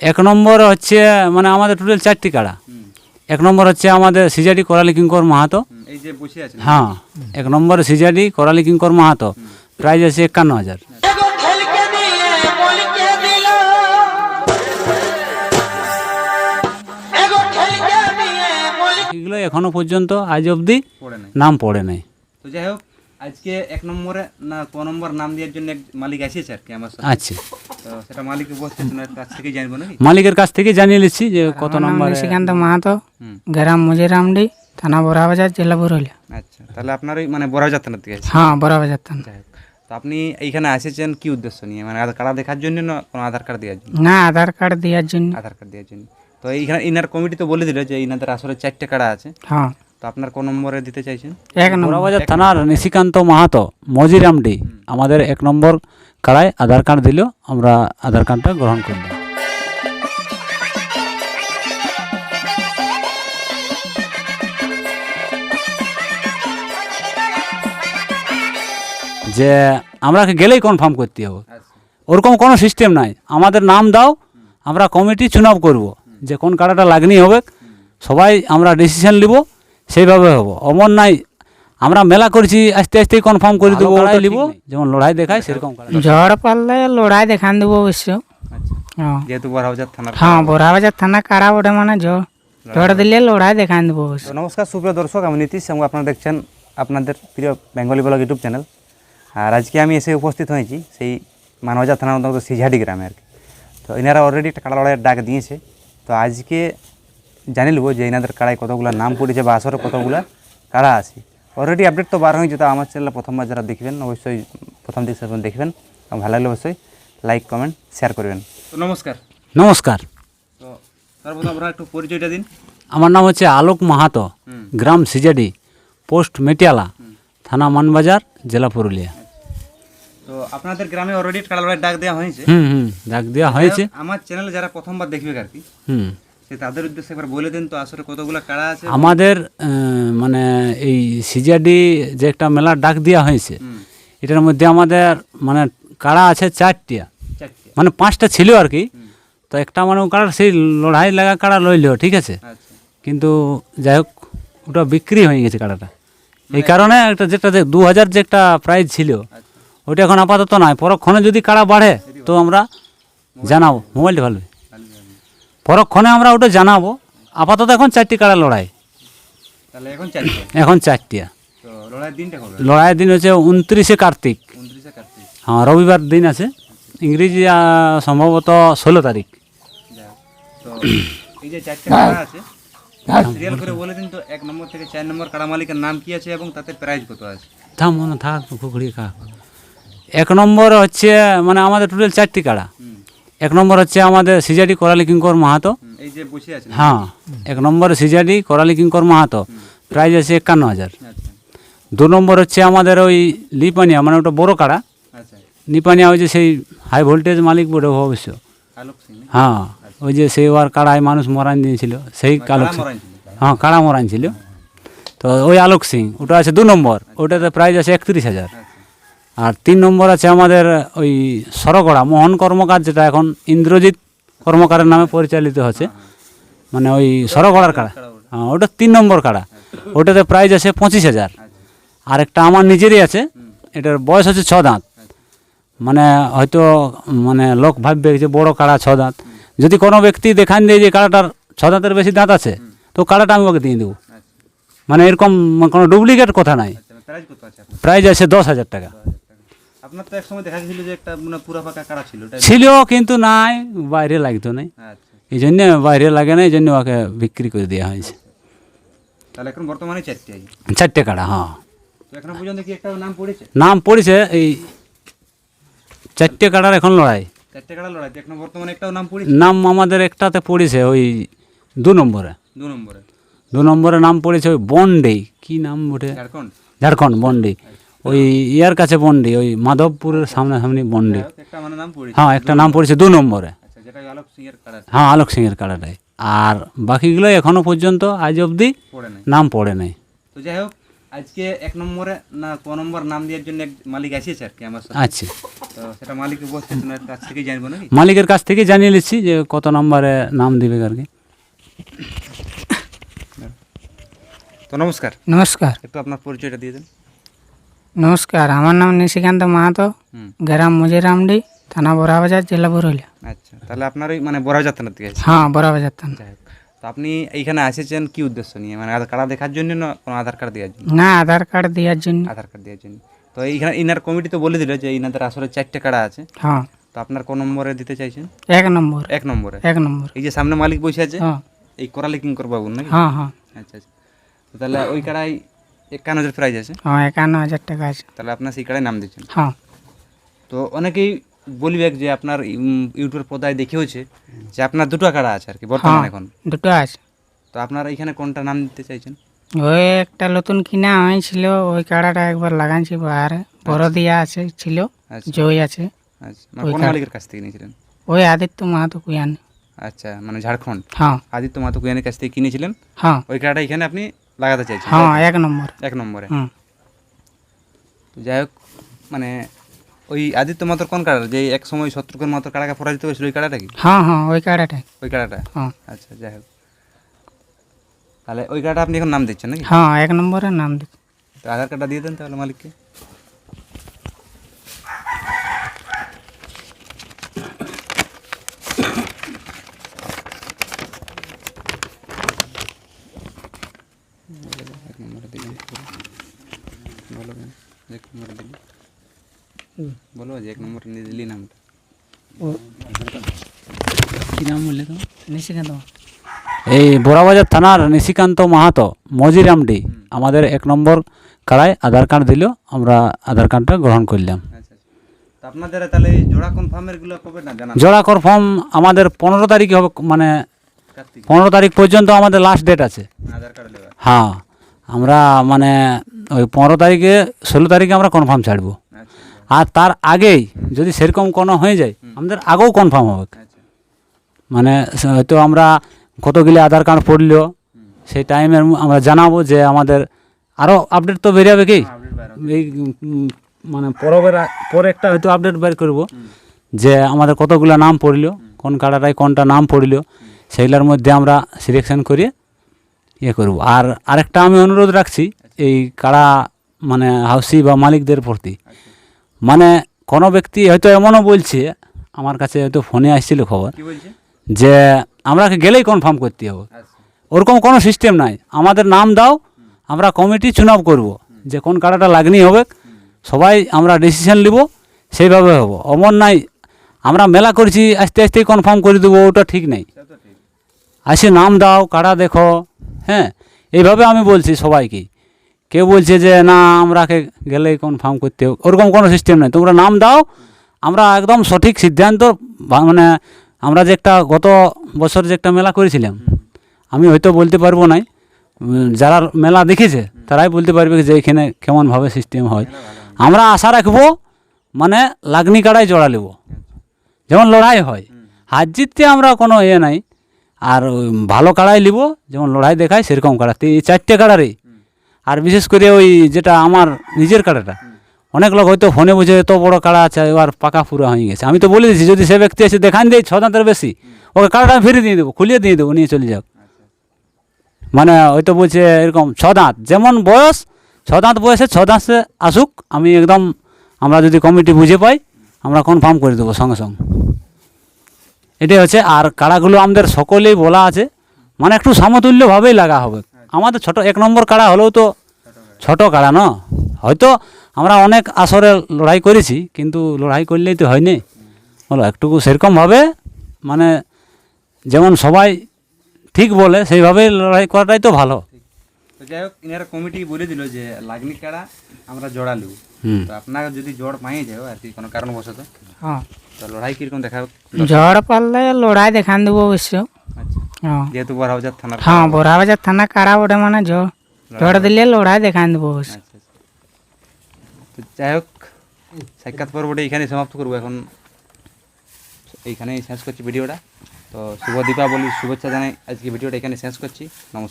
এক নম্বর হচ্ছে মানে আমাদের টোটাল চারটি কাড়া। এক নম্বর হচ্ছে আমাদের সিজাডি করালি কিঙ্কর মাহাতো। হ্যাঁ এক নম্বরে সিজাডি করালি কিঙ্কর মাহাতো। প্রাইজ আছে একান্ন হাজার। এগুলো এখনও পর্যন্ত আজ অবধি নাম পড়ে নাই। তো যাই হোক আজকে এক নম্বরে না ক নম্বর নাম দেওয়ার জন্য এক মালিক আসিয়েছে আর কি আমার সাথে। আচ্ছা। তো সেটা মালিক উপস্থিত কাছ থেকেই জানব নাকি? মালিকের কাছ থেকে জানিয়ে নিচ্ছি যে কত নম্বর নিশিকান্ত মাহাতো। গ্রাম মুজিরামডি থানা বড়াবাজার জেলা পুরুলিয়া। আচ্ছা তাহলে আপনার ওই মানে বড় যাত্রা থেকে আছে? হ্যাঁ বড়াবাজার থানা। তো আপনি এইখানে এসেছেন কি উদ্দেশ্য নিয়ে? মানে আধার কার্ড দেখার জন্য না কোনো আধার কার্ড দেওয়ার জন্য? না আধার কার্ড দেওয়ার জন্য। আধার কার্ড দেওয়ার জন্য। তো এইখানে ইনার কমিটি তো বলে দিল যে ইনাদের আসলে চারটে কাড়া আছে। হ্যাঁ। তো আপনার কোন নম্বরে দিতে চাইছেন? এক নম্বর। থানার নিশিকান্ত মাহাতো মজিরামডি আমাদের এক নম্বর কাড়ায় আধার কার্ড দিল আমরা আধার কার্ডটা গ্রহণ করলাম। যে আমরা গেলেই কনফার্ম করতে হবে। আচ্ছা। ওরকম কোনো সিস্টেম নাই। আমাদের নাম দাও আমরা কমিটি চুনাব করব। যে কোন কাড়াটা লাগনি হবে সবাই আমরা ডিসিশন নিব। সেইভাবে হব। অমন নাই আমরা মেলা করছি আস্তে আস্তে কনফার্ম করে দেবো নিব যেমন লড়াই দেখায় সেরকম ঝড় পারলে লড়াই দেখান দেবো অবশ্য আচ্ছা। হ্যাঁ। যেহেতু বড়বাজার থানার হ্যাঁ বড়াবাজার থানা কাড়া ওটা মানে ঝড় ঝড় দিলে লড়াই দেখান দেবো অবশ্য নমস্কার সুপ্রিয় দর্শক আমি নীতিশ এবং আপনারা দেখছেন আপনাদের প্রিয় বেঙ্গলি ব্লগ ইউটিউব চ্যানেল। আর আজকে আমি এসে উপস্থিত হয়েছি সেই মানবাজার থানার অন্তর্গত সিঝাডি গ্রামে আর কি। তো এনারা অলরেডি একটা কাড়া লড়াইয়ের ডাক দিয়েছে। তো আজকে জানি নেব যে এনাদের কাড়ায় কতগুলো নাম পড়েছে বা আসরে কতগুলা কাড়া আছে। অলরেডি আপডেট তো বার হয়েছে তো আমার চ্যানেলে প্রথমবার যারা দেখবেন অবশ্যই প্রথম দিক দেখবেন। এবং ভালো লাগলে অবশ্যই লাইক কমেন্ট শেয়ার করবেন। তো নমস্কার। নমস্কার। তো সর্বপ্রথম আপনারা একটু পরিচয়টা দিন। আমার নাম হচ্ছে আলোক মাহাতো গ্রাম সিজাডি পোস্ট মেটিয়ালা থানা মানবাজার জেলা পুরুলিয়া। তো আপনাদের গ্রামে অলরেডি লড়াইয়ের ডাক দেওয়া হয়েছে। হুম হুম ডাক দেওয়া হয়েছে। আমার চ্যানেলে যারা প্রথমবার দেখবে আর কি হুম। তাদের উদ্দেশ্যে একবার বলে দেন তো আসলে কতগুলো কাড়া আছে? আমাদের মানে এই সিজাডি যে একটা মেলার ডাক দেওয়া হয়েছে এটার মধ্যে আমাদের মানে কাড়া আছে চারটিয়া। চারটে মানে পাঁচটা ছিল আর কি। তো একটা মানে কাড়া সেই লড়াই লাগা কাড়া লইল ঠিক আছে? আচ্ছা। কিন্তু যাই হোক ওটা বিক্রি হয়ে গেছে কাড়াটা। এই কারণে একটা যেটা যে দু হাজার যে একটা প্রাইজ ছিল আচ্ছা। ওটা এখন আপাতত নয় পরক্ষণে যদি কাড়া বাড়ে তো আমরা জানাব মোবাইলটা ভালো। পরক্ষণে আমরা ওটা জানাব। আপাতত এখন চারটি কাড়া লড়াই? তাহলে এখন চারটে। এখন চারটিয়া লড়াইয়ের দিনটা কবে? লড়াইয়ের দিন হচ্ছে উনত্রিশে কার্তিক। উনত্রিশে কার্তিক। হ্যাঁ রবিবার দিন আছে। ইংরেজি সম্ভবত ষোলো তারিখ। তো এই যে চারটে কাড়া আছে সিরিয়াল করে বলে দিন তো এক নম্বর থেকে চার নম্বর কাড়া মালিকের নাম কি আছে এবং তাতে প্রাইজ কত আছে? থাম মনে থাক এক নম্বর হচ্ছে মানে আমাদের টোটাল চারটি কাড়া এক নম্বর হচ্ছে আমাদের সিজাডি করালি কিঙ্কর মাহাতো। হ্যাঁ এক নম্বর সিজাডি করালি কিঙ্কর মাহাতো। প্রাইজ আছে একান্ন হাজার। আচ্ছা। দু নম্বর হচ্ছে আমাদের ওই লিপানিয়া মানে ওটা বড় কাড়া। আচ্ছা। নিপানিয়া ওই যে সেই হাই ভোল্টেজ মালিক বটে অবশ্য। হ্যাঁ ওই যে সেই ওর কাড়ায় মানুষ মরান দিয়েছিল সেই আলোক সিং। হ্যাঁ কাড়া মরান ছিল। তো ওই আলোক সিং ওটা আছে দু নম্বর। ওটাতে প্রাইস আছে একত্রিশ হাজার। আচ্ছা। আর তিন নম্বর আছে আমাদের ওই সরগড়া মোহন কর্মকার যেটা এখন ইন্দ্রজিৎ কর্মকারের নামে পরিচালিত হচ্ছে। মানে ওই সরগড়ার কাড়া। হ্যাঁ ওটা তিন নম্বর কাড়া। ওটাতে প্রাইস আছে পঁচিশ হাজার। আর একটা আমার নিজেরই আছে। এটার বয়স হচ্ছে ছ দাঁত। মানে হয়তো মানে লোক ভাববে যে বড় কাড়া ছ দাঁত। যদি কোনো ব্যক্তি দেখান দেয় যে কাড়াটার ছ দাঁতের বেশি দাঁত আছে তো কাড়াটা আমি ওকে দিয়ে দেবো। মানে এরকম কোনো ডুপ্লিকেট কথা নাই। আচ্ছা প্রাইজ আছে দশ হাজার টাকা। আপনার তো এক সময় দেখা গেছিল যে একটা মানে পুরা ফাঁকা কাড়া ছিল ছিল কিন্তু নাই বাইরে লাগতো নাই। আচ্ছা। এই জন্য বাইরে লাগে না এই জন্য ওকে বিক্রি করে দেওয়া হয়েছে। তাহলে এখন বর্তমানে চারটে চারটে কাড়া হ্যাঁ। এখনও পর্যন্ত কি একটা নাম পড়েছে? নাম পড়েছে এই চারটে কাড়ার এখন লড়াই। চারটে কাড়া লড়াই এখনও বর্তমানে একটাও নাম পড়েছে? নাম আমাদের একটাতে পড়েছে ওই দু নম্বরে। দু নম্বরে। দু নম্বরে নাম পড়েছে ওই বন্ডে কি নাম ওঠে ঝাড়খণ্ড। ঝাড়খণ্ড বন্ডি। ওই ইয়ার কাছে বন্ডি ওই মাধবপুরের সামনাসামনি বন্ডি। একটা মানে নাম হ্যাঁ একটা নাম পড়েছে দু নম্বরে। আচ্ছা যেটা আলোক সিং এর হ্যাঁ আলোক সিংয়ের কাড়াটাই। আর বাকিগুলো এখনও পর্যন্ত আজ অবধি পড়ে নাই। নাম পড়ে নাই। তো যাই হোক আজকে এক নম্বরে না ক নম্বর নাম দেওয়ার জন্য এক মালিক আসিয়েছে আর কি আমার সাথে। আচ্ছা। তো সেটা মালিক উপস্থিত কাছ থেকেই জানব নাকি? মালিকের কাছ থেকে জানিয়ে নিচ্ছি যে কত নম্বরে নাম দিবে আর কি। তো নমস্কার। নমস্কার। একটু আপনার পরিচয়টা দিয়ে দেন। নমস্কার আমার নাম নিশিকান্ত মাহাতো গ্রাম মুজিরামডি থানা বড়াবাজার জেলা পুরুলিয়া। আচ্ছা তাহলে আপনার ওই মানে বড় যাত্রার দিকে আছে হ্যাঁ বড়াবাজার থানা। তো আপনি এইখানে এসেছেন কি উদ্দেশ্য নিয়ে? মানে আধার কার্ড দেখার জন্য না কোনো আধার কার্ড দেওয়ার জন্য? না আধার কার্ড দেওয়ার জন্য। আধার কার্ড দেওয়ার জন্য। তো এইখানে ইনার কমিটি তো বলে দিল যে ইনাদের আসলে চারটে কার্ড আছে। হ্যাঁ। তো আপনার কোন নম্বরে দিতে চাইছেন? এক নম্বর। এক নম্বরে? এক নম্বর। এই যে সামনে মালিক বসে আছে? হ্যাঁ। এই করালি কিঙ্কর বাবু নাকি? হ্যাঁ হ্যাঁ। আচ্ছা আচ্ছা। তাহলে ওই কাড়াই একান্ন হাজার প্রাইজ আছে। হ্যাঁ একান্ন হাজার টাকা আছে। তাহলে আপনার সেই কাড়াই নাম দিচ্ছেন। হ্যাঁ। তো অনেকেই বলবে যে আপনার ইউটিউবের পদায় দেখেওছে যে আপনার দুটো কাড়া আছে আর কি হ্যাঁ বর্তমানে এখন। দুটো আছে। তো আপনার এখানে কোনটা নাম দিতে চাইছেন? ওই একটা নতুন কিনা হয়েছিল ওই কাড়াটা একবার লাগানছি বাহারে বড় দিয়া আছে ছিল আচ্ছা। জয় আছে। আচ্ছা মানে কোন মালিকের কাছ থেকে নিয়েছিলেন ওই আদিত্য মাহাতো কুয়ান আচ্ছা মানে ঝাড়খণ্ড। হ্যাঁ। আদিত্য মাতো কুয়ানের কাছ থেকে কিনেছিলেন? হ্যাঁ। ওই কাড়াটা এখানে আপনি লাগাতে চাইছি হ্যাঁ এক নম্বর। এক নম্বরে। যাই হোক মানে ওই আদিত্য মাত্র কোন কাড়া যে এক সময় শত্রুঘ্ন মাতর কাড়াকে পরাজিত হয়েছিল ওই কাড়াটা কি? হ্যাঁ হ্যাঁ ওই কাড়াটাই। ওই কাড়াটা? হ্যাঁ। আচ্ছা যাই হোক। তাহলে ওই কাড়াটা আপনি এখন নাম দিচ্ছেন নাকি? হ্যাঁ এক নম্বরে নাম দিচ্ছি। তো আধার কার্ডটা দিয়ে দেন তাহলে মালিককে এক নম্বরে দিলাম। বলো কেন? এক নম্বরে দিলি। বলো যে এক নম্বরে নিয়ে দিলি নামটা কি নাম বললে তো নিশিকান্ত এই বোরাবাজার থানার নিশিকান্ত মাহাতো মজিরামডি আমাদের এক নম্বর কাড়ায় আধার কার্ড দিল আমরা আধার কার্ডটা গ্রহণ করলাম। আচ্ছা আচ্ছা। তো আপনাদের তাহলে জোড়া কনফার্মেরগুলো কবে না জানান জোড়া কনফার্ম আমাদের পনেরো তারিখে হবে মানে পনেরো তারিখ পর্যন্ত আমাদের লাস্ট ডেট আছে। আধার কার্ড লেবার হ্যাঁ আমরা মানে ওই পনেরো তারিখে ষোলো তারিখে আমরা কনফার্ম ছাড়বো। আর তার আগেই যদি সেরকম কোনো হয়ে যায় আমাদের আগেও কনফার্ম হবে। আচ্ছা। মানে হয়তো আমরা কতগুলি আধার কার্ড পড়ল সেই টাইমের আমরা জানাব যে আমাদের আরও আপডেট তো বেরিয়ে হবে কি? এই মানে পরবের পরে একটা হয়তো আপডেট বের করব। যে আমাদের কতগুলো নাম পড়ল কোন কাড়াটায় কোনটা নাম পড়ল সেইগুলোর মধ্যে আমরা সিলেকশন করে ইয়ে করব। আর আরেকটা আমি অনুরোধ রাখছি এই কাড়া মানে হাউসি বা মালিকদের প্রতি। মানে কোনো ব্যক্তি হয়তো এমনও বলছে আমার কাছে হয়তো ফোনে আসছিল খবর যে আমরাকে গেলেই কনফার্ম করতে হবে। ওরকম কোনো সিস্টেম নাই। আমাদের নাম দাও আমরা কমিটি চুনাব করব যে কোন কাড়াটা লাগনি হবে। সবাই আমরা ডিসিশন নিব সেইভাবে হব। অমন নাই আমরা মেলা করছি আস্তে আস্তে কনফার্ম করে দেবো ওটা ঠিক নেই। আসে নাম দাও কাড়া দেখো হ্যাঁ এইভাবে আমি বলছি সবাইকে। কেউ বলছে যে, না, আমরাকে গেলেই কনফার্ম করতে হবে? ওরকম কোনো সিস্টেম নেই। তোমরা নাম দাও, আমরা একদম সঠিক সিদ্ধান্ত মানে আমরা যে একটা গত বছর যে একটা মেলা করেছিলাম, আমি হয়তো বলতে পারব নাই। যারা মেলা দেখেছে, তারাই বলতে পারবে যে, এখানে কেমনভাবে সিস্টেম হয়। আমরা আশা রাখব মানে লাগনি কাড়াই জোড়া নেব। যেমন লড়াই হয়, হার জিততে আমরা কোনো ইয়ে নাই। আর ভালো কাড়াই নিব, যেমন লড়াই দেখায়, সেরকম কাড়া। এই চারটে কাড়ারই আর বিশেষ করে ওই যেটা আমার নিজের কাড়াটা, অনেক লোক হয়তো ফোনে বুঝে এত বড় কাড়া আছে, এবার পাকা পুরো হয়ে গেছে। আমি তো বলে দিচ্ছি যদি সে ব্যক্তি এসে দেখান দেয় ছ দাঁতের বেশি ওকে কাড়াটা ফিরিয়ে দিয়ে দেবো, খুলিয়ে দিয়ে দেবো, নিয়ে চলে যাও। মানে হয়তো বলছে এরকম ছ দাঁত, যেমন বয়স, ছ দাঁত বয়সে ছ দাঁতে আসুক, আমি একদম আমরা যদি কমিটি বুঝে পাই, আমরা কনফার্ম করে দেবো সঙ্গে সঙ্গে। এটাই হচ্ছে, আর কাড়াগুলো আমাদের সকলেই বলা আছে মানে একটু সমতুল্যভাবেই লাগা হবে। আমাদের ছোট এক নম্বর কাড়া হলেও তো ছোট কাড়া না? হয়তো আমরা অনেক আসরে লড়াই করেছি কিন্তু লড়াই করলেই তো হয়নি বলো একটুকু সেরকমভাবে মানে যেমন সবাই ঠিক বলে সেইভাবেই লড়াই করাটাই তো ভালো। তো যাই হোক ইনারা কমিটি বলে দিল যে লাগনি কাড়া আমরা জোড়া লিব হুম। তো আপনারা যদি জোড় পাই যাও আর কি কোনো কারণবশত? হ্যাঁ। তো লড়াই কীরকম দেখা ঝড় পারলে লড়াই দেখান দেবো অবশ্য যেহেতু বড় থানা হ্যাঁ বড়াবাজার থানা কারা ওটা মানে জ ঝড় দিলে লড়াই দেখান দেবো তো যাই হোক সাক্ষাৎ পর্বটা এখানে সমাপ্ত করব এখন। এইখানেই শেষ করছি ভিডিওটা তো শুভ দীপাবলির শুভেচ্ছা জানাই। আজকে ভিডিওটা এখানে শেষ করছি। নমস্কার।